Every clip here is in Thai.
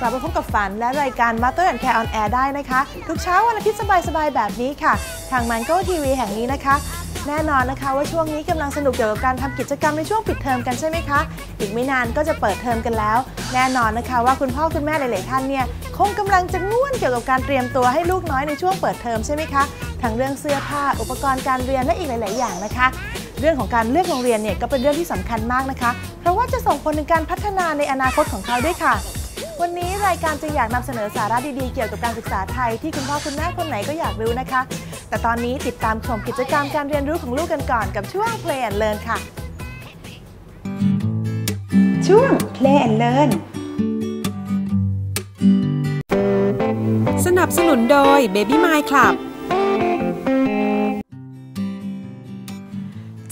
กลับมาพบกับฝันและรายการ Mother and Care on Air ได้นะคะ ทุกเช้าวันอาทิตย์สบายๆ แบบนี้ค่ะ ทาง Mango TV แห่งนี้นะคะ แน่นอนนะคะว่าช่วงนี้กำลังสนุกเกี่ยวกับการทำกิจกรรมในช่วงปิดเทอมกันใช่ไหมคะ อีกไม่นานก็จะเปิดเทอมกันแล้ว แน่นอนนะคะว่าคุณพ่อคุณแม่หลาย ๆ ท่านเนี่ยคงกำลังจะง่วนเกี่ยวกับการเตรียมตัวให้ลูกน้อยในช่วงเปิดเทอมใช่ไหมคะ ทั้งเรื่องเสื้อผ้าอุปกรณ์การเรียนและอีกหลาย ๆ อย่างนะคะ เรื่องของการเลือกโรงเรียนเนี่ยก็เป็นเรื่องที่สำคัญมากนะคะ เพราะว่าจะส่งผลถึงการพัฒนาในอนาคตของเขาด้วยค่ะ วันนี้รายการจึงอยากนำเสนอสาระดีๆ เกี่ยวกับการศึกษาไทยที่คุณพ่อคุณแม่คนไหนก็อยากรู้นะคะ แต่ตอนนี้ติดตามชมกิจกรรมการเรียนรู้ของลูกกันก่อนกับช่วง Play and Learn ค่ะ ช่วง Play and Learn สนับสนุนโดย Baby My Club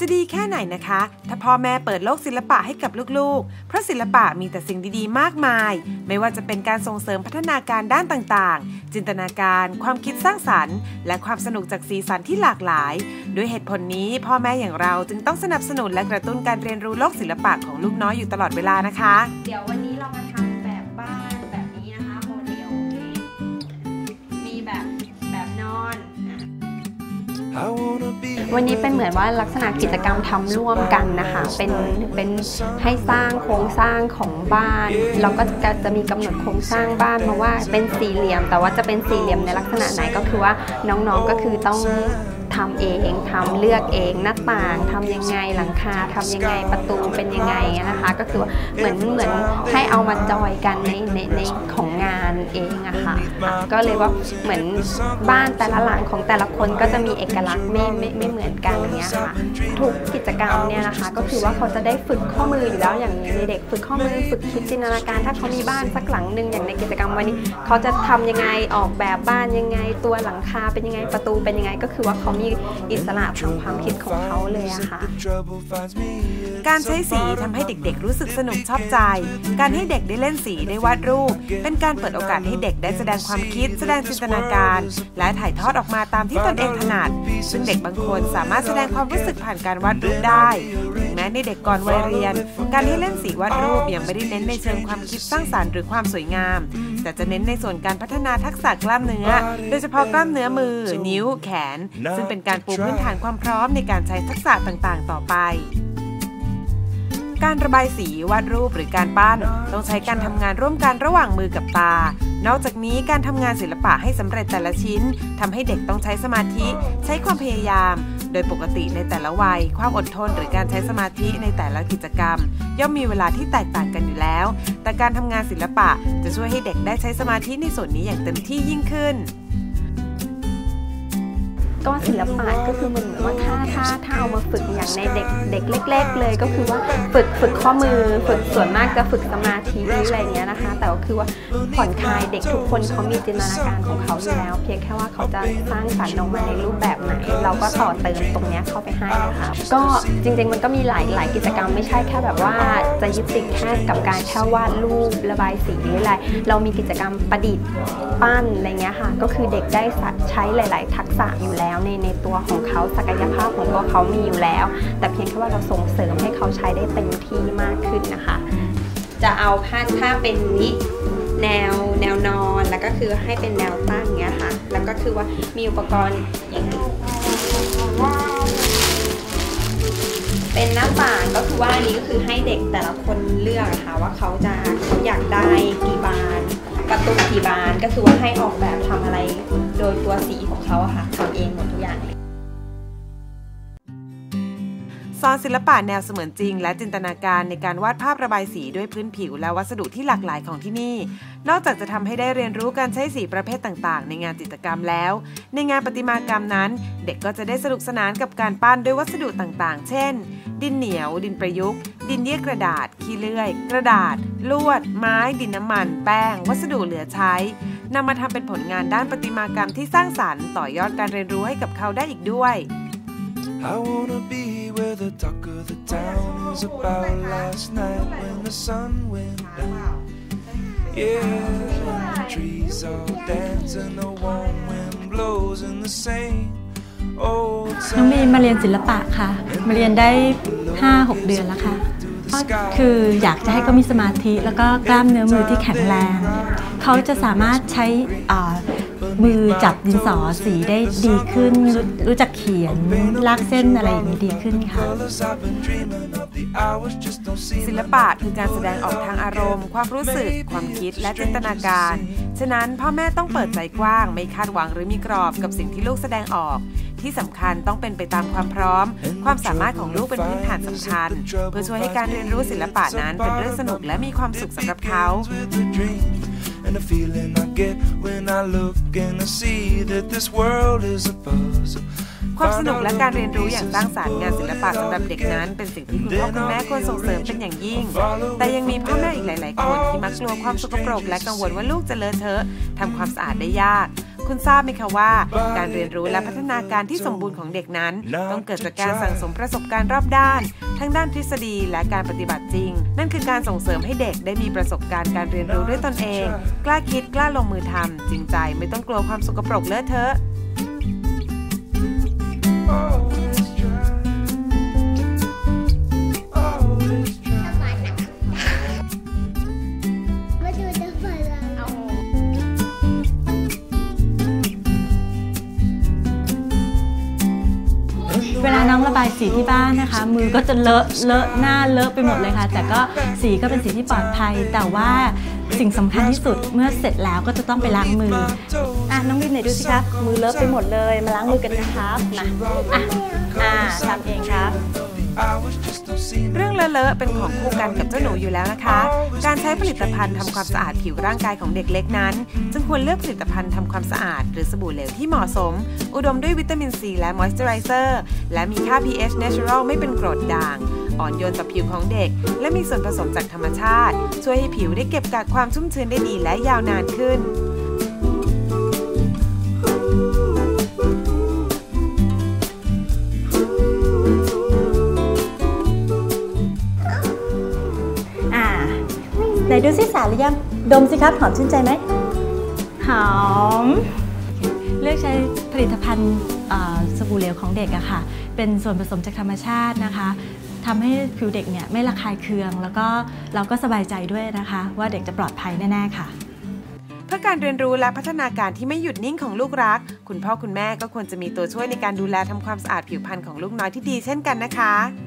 จะดีแค่ไหนนะคะ ถ้าพ่อแม่เปิดโลกศิลปะให้กับลูกๆ เพราะศิลปะมีแต่สิ่งดีๆ มากมาย ไม่ว่าจะเป็นการส่งเสริมพัฒนาการด้านต่างๆ จินตนาการ ความคิดสร้างสรรค์ และความสนุกจากสีสันที่หลากหลาย ด้วยเหตุผลนี้พ่อแม่อย่างเราจึงต้องสนับสนุนและกระตุ้นการเรียนรู้โลกศิลปะของลูกน้อยอยู่ตลอดเวลานะคะ เดี๋ยววัน วันนี้เป็นเหมือนว่าลักษณะกิจกรรมทำร่วมกันนะคะเป็นเป็นให้สร้างโครงสร้างของบ้านเราก็จะจะมีกำหนดโครงสร้างบ้านมาว่าเป็นสี่เหลี่ยม แต่ว่าจะเป็นสี่เหลี่ยมในลักษณะไหนก็คือว่าน้องๆก็คือต้อง ทำเองทำเลือกเองหน้าต่างทำยังไงหลังคาทำยังไงประตูเป็นยังไงนะคะ ก็คือว่าเหมือนเหมือนให้เอามาจอยกันในในในของงานเองอะค่ะอะก็เลยว่าเหมือนบ้านแต่ละหลังของแต่ละคนก็จะมีเอกลักษณ์ไม่ไม่ไม่เหมือนกันอย่างเงี้ยค่ะทุกกิจกรรมเนี่ยนะคะก็คือว่าเขาจะได้ฝึกข้อมืออยู่แล้วอย่างในเด็กฝึกข้อมือฝึกคิดจินตนาการ ถ้าเขามีบ้านสักหลังหนึ่งอย่างในกิจกรรมวันนี้ เขาจะทำยังไงออกแบบบ้านยังไง ตัวหลังคาเป็นยังไงประตูเป็นยังไง ก็คือว่าเขามีอิสระทางความคิดของเขาเลยอะค่ะ การใช้สีทำให้เด็กๆ รู้สึกสนุกชอบใจ การให้เด็กได้เล่นสีได้วาดรูป เป็นการเปิดโอกาสให้เด็กได้แสดงความคิด แสดงจินตนาการ และถ่ายทอดออกมาตามที่ตนเองถนัด ซึ่งเด็กบางคนสามารถแสดงความรู้สึกผ่านการวาดรูปได้ถึงแม้ในเด็กก่อนวัยเรียน การให้เล่นสีวาดรูปยังไม่ได้เน้นในเชิงความคิดสร้างสรรค์หรือความสวยงาม แต่จะเน้นในส่วนการพัฒนาทักษะกล้ามเนื้อ โดยเฉพาะกล้ามเนื้อมือ นิ้ว แขน ซึ่งเป็นการปูพื้นฐานความพร้อมในการใช้ทักษะต่างๆ ต่อไปการระบายสีวาดรูปหรือการปั้น ต้องใช้การทำงานร่วมกันระหว่างมือกับตา นอกจากนี้การทำงานศิลปะให้สำเร็จแต่ละชิ้นทำให้เด็กต้องใช้สมาธิ ใช้ความพยายาม โดยปกติในแต่ละวัย ความอดทนหรือการใช้สมาธิในแต่ละกิจกรรม ย่อมมีเวลาที่แตกต่างกันอยู่แล้ว แต่การทำงานศิลปะจะช่วยให้เด็กได้ใช้สมาธิในส่วนนี้อย่างเต็มที่ยิ่งขึ้น ก็ศิลปะก็คือมันเหมือนว่าถ้าถ้าถ้าเอามาฝึกอย่างในเด็กเด็กเล็ก ๆ เลยก็คือว่าฝึกฝึกข้อมือฝึกส่วนมากจะฝึกสมาธิหรืออะไรเงี้ยนะคะ แต่ก็คือว่าผ่อนคลายเด็กทุกคนเขามีจินตนาการของเขาอยู่แล้ว เพียงแค่ว่าเขาจะสร้างสรรค์ออกมาในรูปแบบไหน เราก็ต่อเติมตรงเนี้ยเข้าไปให้นะคะก็จริงๆมันก็มีหลายหลายกิจกรรมไม่ใช่แค่แบบว่าจะยึดติดแค่กับการแค่วาดรูประบายสีหรืออะไรเรามีกิจกรรมประดิษฐ์ปั้นอะไรเงี้ยค่ะ ก็คือเด็กได้ใช้หลาย ๆ ทักษะอยู่แล้วในในตัวของเขาศักยภาพของตัวเขามีอยู่แล้ว แต่เพียงแค่ว่าเราส่งเสริมให้เขาใช้ได้เต็มที่มากขึ้นนะคะ จะเอาผ้าถ้าเป็นนี้แนวแนวนอนแล้วก็คือให้เป็นแนวตั้งเงี้ยค่ะ แล้วก็คือว่ามีอุปกรณ์อย่างเป็นหน้าต่างก็คือว่าอันนี้ก็คือให้เด็กแต่ละคนเลือกค่ะว่าเขาจะเขาอยากได้กี่บาน ประตูกี่บานก็คือว่าให้ออกแบบทำอะไร โดยตัวสีของเขาค่ะทำเองหมดทุกอย่างเลยสอนศิลปะแนวเสมือนจริง และจินตนาการในการวาดภาพระบายสีด้วยพื้นผิวและวัสดุที่หลากหลายของที่นี่ นอกจากจะทำให้ได้เรียนรู้การใช้สีประเภทต่างๆ ในงานจิตรกรรมแล้ว ในงานประติมากรรมนั้น เด็กก็จะได้สนุกสนานกับการปั้นด้วยวัสดุต่างๆ เช่น ดินเหนียว ดินประยุกต์ ดินเยี่ยกระดาษ ขี้เลื่อย กระดาษ ลวด ไม้ ดินน้ำมัน แป้ง วัสดุเหลือใช้นำมาทำเป็นผลงานด้านประติมากรรมที่สร้างสารรค์ต่อยอดการเรียนรู้ให้กับเขาได้อีกด้วย I wanna be where the talk of the town is about last night when the sun went down. Yeah, the trees all dance and the warm wind blows in the same น้องมีมาเรียนศิลปะค่ะ มาเรียนได้ 5-6 เดือนแล้วค่ะก็คืออยากจะให้เขามีสมาธิ แล้วก็กล้ามเนื้อมือที่แข็งแรง เขาจะสามารถใช้อ่า มือจับดินสอสีได้ดีขึ้นรู้รู้จักเขียนลากเส้นอะไรอย่างนี้ดีขึ้นค่ะ ศิลปะคือการแสดงออกทางอารมณ์ ความรู้สึก ความคิดและจินตนาการ ฉะนั้นพ่อแม่ต้องเปิดใจกว้าง ไม่คาดหวังหรือมีกรอบกับสิ่งที่ลูกแสดงออกที่สำคัญต้องเป็นไปตามความพร้อม ความสามารถของลูกเป็นพื้นฐานสำคัญ เพื่อช่วยให้การเรียนรู้ศิลปะนั้นเป็นเรื่องสนุกและมีความสุขสำหรับเขา And the feeling I get when I look and I see that this world is a puzzle. ความสนุกและการเรียนรู้อย่างสร้างสรรค์งานศิลปะสำหรับเด็กนั้น เป็นสิ่งที่คุณพ่อคุณแม่ควรส่งเสริมเป็นอย่างยิ่ง แต่ยังมีพ่อแม่อีกหลาย ๆ คนที่มักกลัวความสกปรกและกังวลว่าลูกจะเลอะเทอะทำความสะอาดได้ยาก คุณทราบไหมคะว่า การเรียนรู้และพัฒนาการที่สมบูรณ์ของเด็กนั้น ต้องเกิดจากการสั่งสมประสบการณ์รอบด้าน ทั้งด้านทฤษฎีและการปฏิบัติจริง นั่นคือการส่งเสริมให้เด็กได้มีประสบการณ์การเรียนรู้ด้วยตนเอง กล้าคิดกล้าลงมือทำจริงใจไม่ต้องกลัวความสกปรกเลอะเทอะ เวลาน้องระบายสีที่บ้านนะคะ มือก็จะเลอะเลอะหน้าเลอะไปหมดเลยค่ะ แต่ก็สีก็เป็นสีที่ปลอดภัย แต่ว่าสิ่งสำคัญที่สุดเมื่อเสร็จแล้วก็จะต้องไปล้างมืออะน้องวินไหนดูสิครับ มือเลอะไปหมดเลย มาล้างมือกันนะครับนะอะอ่าทำเองครับ Hours just don't seem เรื่องเลอะๆเป็นของคู่กันกับเจ้าหนูอยู่แล้วนะคะ การใช้ผลิตภัณฑ์ทำความสะอาดผิวร่างกายของเด็กเล็กนั้น จึงควรเลือกผลิตภัณฑ์ทำความสะอาด หรือสบู่เหลวที่เหมาะสม อุดมด้วยวิตามินซีและมอยส์เจอไรเซอร์และมีค่า pH natural ไม่เป็นกรดด่าง อ่อนโยนต่อผิวของเด็ก และมีส่วนผสมจากธรรมชาติ ช่วยให้ผิวได้เก็บกักความชุ่มชื้นได้ดีและยาวนานขึ้น ดูสิสารหรือยัง ดมสิครับ หอมชื่นใจไหม หอม เลือกใช้ผลิตภัณฑ์เอ่อสบู่เหลวของเด็กอะค่ะ เป็นส่วนผสมจากธรรมชาตินะคะทำให้ผิวเด็กเนี่ยไม่ระคายเคือง แล้วก็เราก็สบายใจด้วยนะคะ ว่าเด็กจะปลอดภัยแน่ ๆ ค่ะเพื่อการเรียนรู้และพัฒนาการที่ไม่หยุดนิ่งของลูกรัก คุณพ่อคุณแม่ก็ควรจะมีตัวช่วยในการดูแลทำความสะอาดผิวพรรณของลูกน้อยที่ดีเช่นกันนะคะ